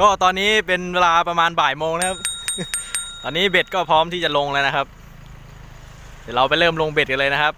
ก็ตอนนี้เป็นเวลาประมาณบ่ายโมงนะครับ ตอนนี้เบ็ดก็พร้อมที่จะลงแล้วนะครับ เดี๋ยวเราไปเริ่มลงเบ็ดกันเลยนะครับ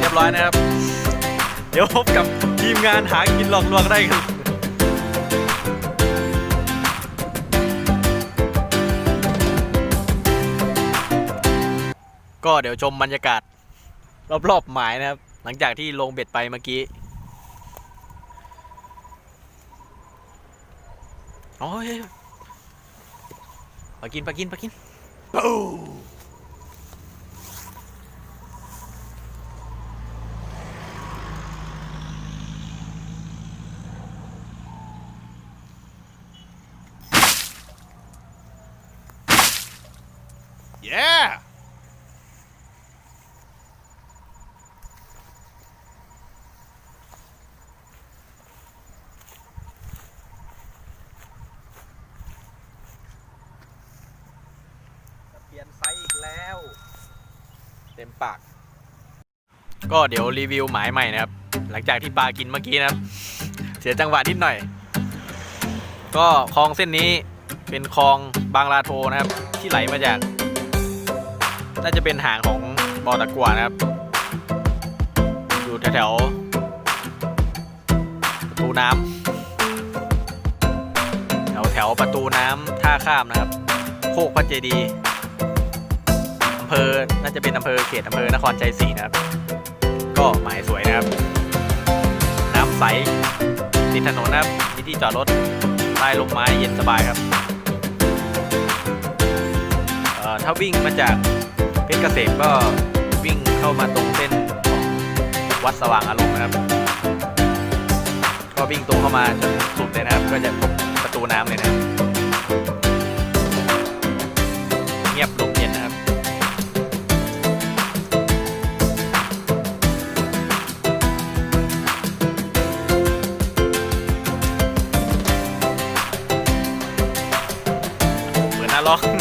เรียบร้อยนะครับ เดี๋ยวพบกับทีมงานหากินหลอกลวงได้กันก็เดี๋ยวชมบรรยากาศ รอบๆหมายนะครับ หลังจากที่ลงเบ็ดไปเมื่อกี้โอ้ยปากินปากินปากิน Yeah! เปลี่ยนไซส์อีกแล้ว เต็มปาก ก็เดี๋ยวรีวิวหมายใหม่นะครับ หลังจากที่ปลากินเมื่อกี้นะครับ เสียจังหวะนิดหน่อย ก็คลองเส้นนี้เป็นคลองบางลาโทนะครับ ที่ไหลมาจาก น่าจะเป็นหางของบ่อตะกัวนะครับ อยู่แถวๆประตูน้ำแถวแถวๆประตูน้ำท่าข้ามนะครับ โคกพระเจดีอำเภอ น่าจะเป็นอำเภอเขตอำเภอนครชัยศรีนะครับ ก็หมายสวยนะครับ น้ำใสติดถนนนะครับมีที่จอดรถใต้ลมไม้เย็นสบายครับเอ่อถ้าวิ่งมาจาก เกษมก็วิ่งเข้ามาตรงเส้นของวัดสว่างอารมณ์นะครับ ก็วิ่งตรงเข้ามาจนสุดเลยนะครับ ก็จะพบประตูน้ำเลยนะเงียบลมเย็นนะครับเหมือนน่าล็อก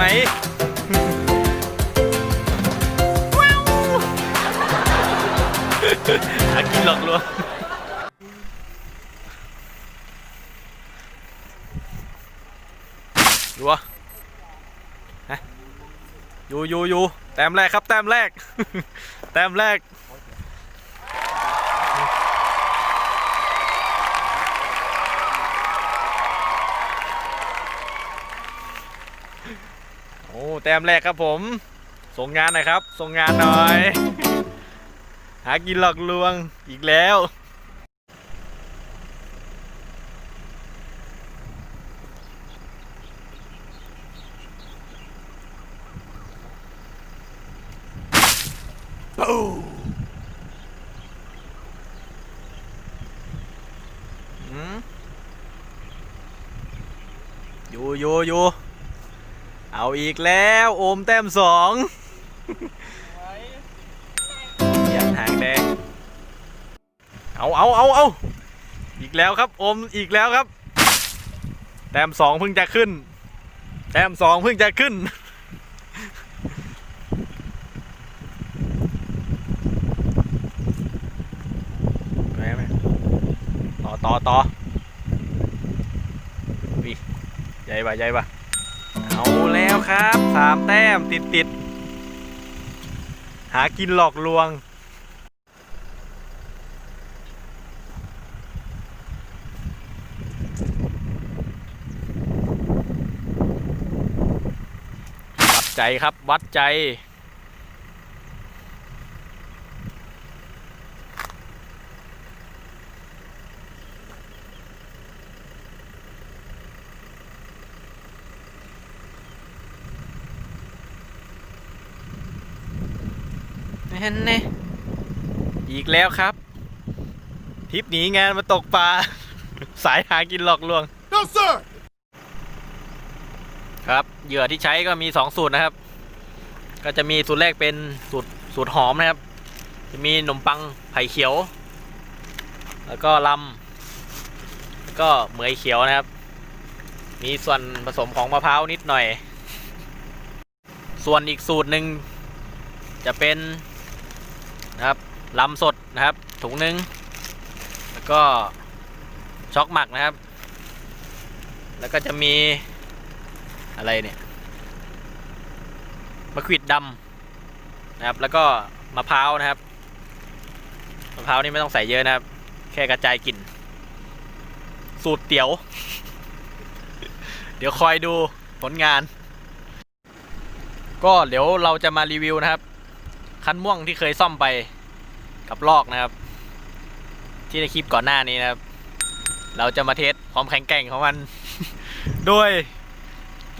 ไหมว้าวหากินหลอกลวงดูวฮะอยู่อยู่อยู่แต้มแรกครับ แต้มแรก แต้มแรก ต้มแรกครับผม ส่งงานหน่อยครับ ส่งงานหน่อย หากินหลอกลวงอีกแล้วอืมอยู่อยู่อยู่ เอาอีกแล้วโอมแต้มสองยันหางแดง เอาเอาเอาเอาอีกแล้วครับโอมอีกแล้วครับ แต้มสองเพิ่งจะขึ้น แต้มสองเพิ่งจะขึ้นไหมไหมต่อต่อต่อวิใหญ่ปะใหญ่ปะ เอาแล้วครับสามแต้มติดติดหากินหลอกลวง วัดใจครับวัดใจ นั่นแน่อีกแล้วครับทริปหนีงานมาตกปลา สายหากินหลอกลวง No, sir! ครับเหยื่อที่ใช้ก็มี2สูตรนะครับ ก็จะมีสูตรแรกเป็นสูตรสูตรหอมนะครับ จะมีขนมปังไผ่เขียว แล้วก็ลำแล้วก็เหมยเขียวนะครับ มีส่วนผสมของมะพร้าวนิดหน่อย ส่วนอีกสูตรหนึ่งจะเป็น นะครับลำสดนะครับ ถุงหนึ่งแล้วก็ช็อกหมักนะครับ แล้วก็จะมีอะไรเนี่ยมะขวิดดำนะครับ แล้วก็มะพร้าวนะครับมะพร้าวนี่ไม่ต้องใส่เยอะนะครับ แค่กระจายกลิ่น สูตรเตี๋ยว เดี๋ยวคอยดูผลงาน ก็เดี๋ยวเราจะมารีวิวนะครับ คันม่วงที่เคยซ่อมไปกับลอกนะครับ ที่ในคลิปก่อนหน้านี้นะครับ เราจะมาเทสความแข็งแกร่งของมัน โดย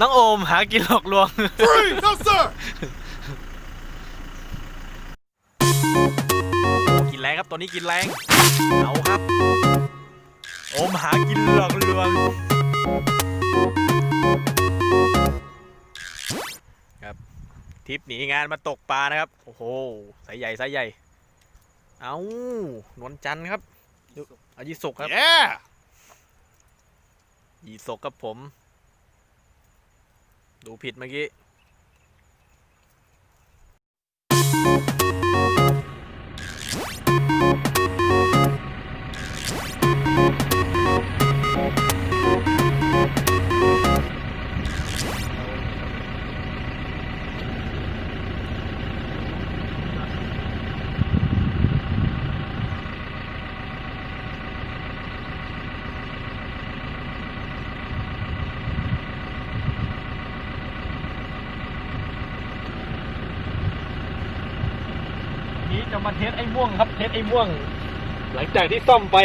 น้องโอมหากินหลอกลวง Free! No, sir! กินแรงครับตัวนี้กินแรงเอาครับ โอมหากินหลอกลวงครับ ทริปหนีงานมาตกปลานะครับ โอ้โหสายใหญ่สายใหญ่ เอานวลจันทร์ครับอายิสุกครับ Yeah! ยีสกกับผม ดูผิดเมื่อกี้ นี้จะมาเทสไอ้ม่วงครับ เทสไอ้ม่วง หลังจากที่ซ่อมไป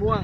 ม่วง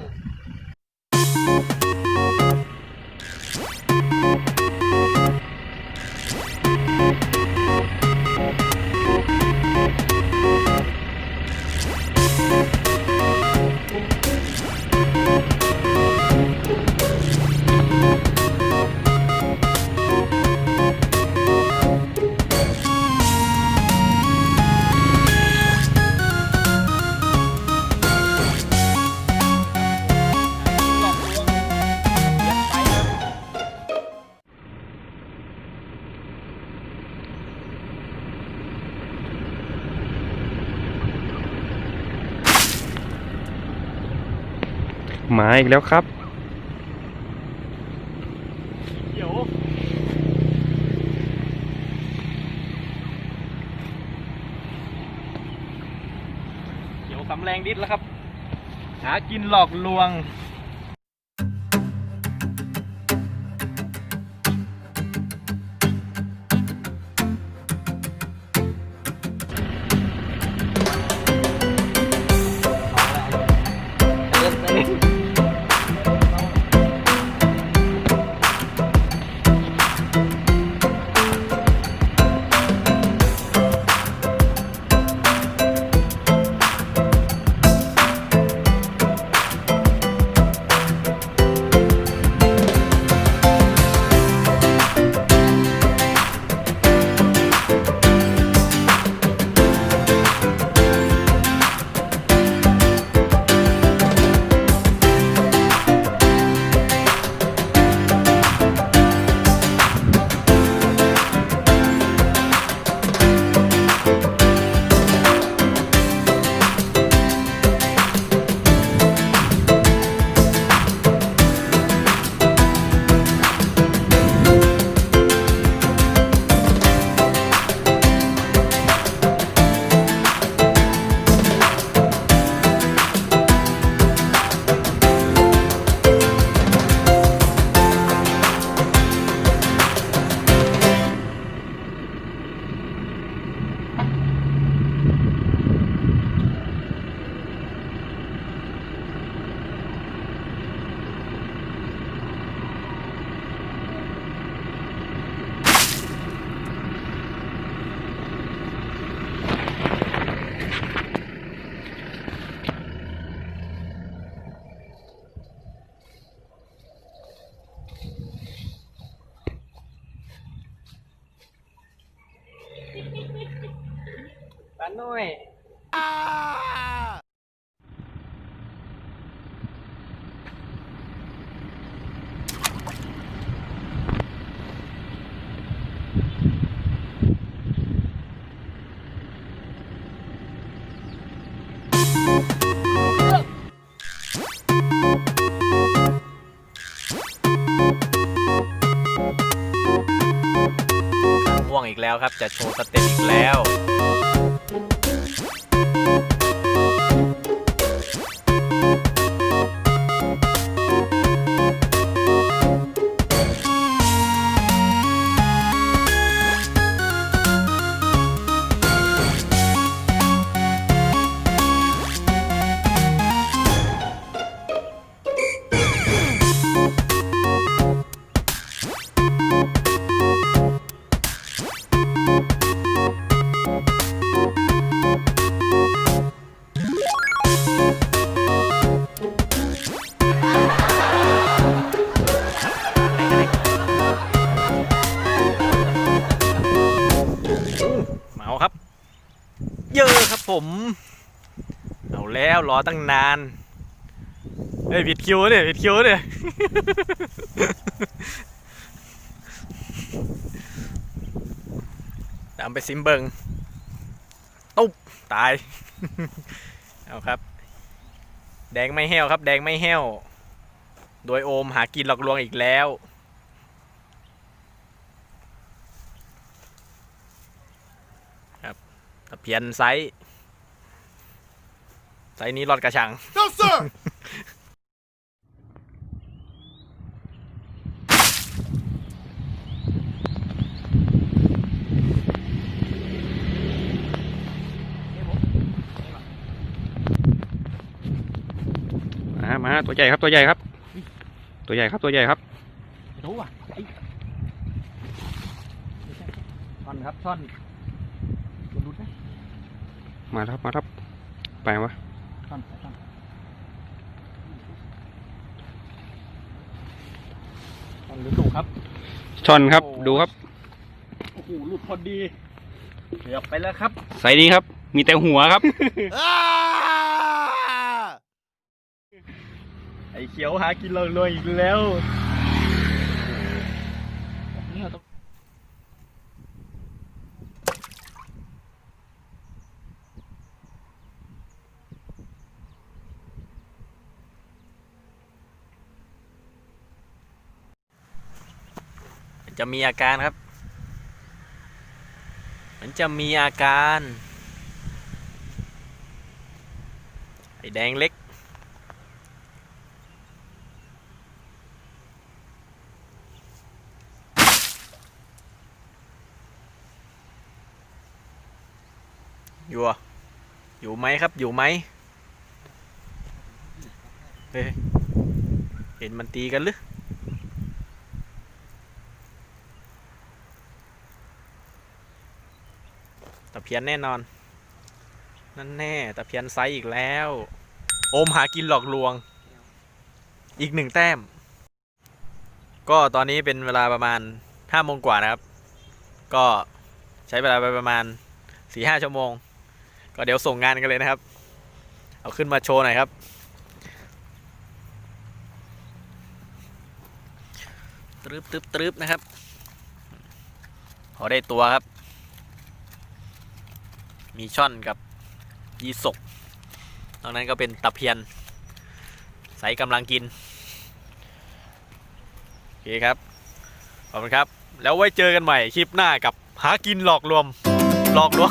อีกแล้วครับเดี๋ยวเดี๋ยวสำแรงดิดแล้วครับ หากินหลอกลวง หน่อยง่วงอีกแล้วครับ จะโชว์สเต็ปอีกแล้ว Thank you. ตั้งนานเฮ้ยผิดคิวเนี่ยผิดคิวเนี่ยตามไปซิมเบิงตุ๊บตาย เอาครับ แดงไม่แห้วครับ แดงไม่แห้ว โดยโอมหากินหลอกลวงอีกแล้วตะเพียนไซส์ ไซส์นี้รอดกระชัง No, sir! มามาตัวใหญ่ครับตัวใหญ่ครับ ตัวใหญ่ครับตัวใหญ่ครับรู้อะไอ้ท่อนครับท่อนคุณรุดไหมมาครับมาครับไปวะ ท่อนท่อนท่อนหรือถูกครับช่อนครับโอ้ดูครับ โอ้โหหลุดพอดีเกือบไปแล้วครับไซส์นี้ครับ มีแต่หัวครับ ah! ไอ้เขียวหากินเราเลยอีกแล้วนี่เราต้องมัน จะมีอาการครับ มันจะมีอาการไอแดงเล็ก อยู่อยู่ไหมครับ อยู่ไหมเฮ้เห็นมันตีกันหรือ ตะเพียนแน่นอน นั่นแน่ตะเพียนไซส์อีกแล้ว โอมหากินหลอกลวง อีกหนึ่งแต้ม ก็ตอนนี้เป็นเวลาประมาณห้าโมงกว่านะครับ ก็ใช้เวลาไปประมาณสี่ห้าชั่วโมง ก็เดี๋ยวส่งงานกันเลยนะครับ เอาขึ้นมาโชว์หน่อยครับตรึบตรึบตรึบนะครับ พอได้ตัวครับ มีช่อนกับยีสกตรงนั้นก็เป็นตะเพียนใส่กำลังกิน โอเคครับ ขอบคุณครับ แล้วไว้เจอกันใหม่คลิปหน้ากับหากินหลอกลวงหลอกลวง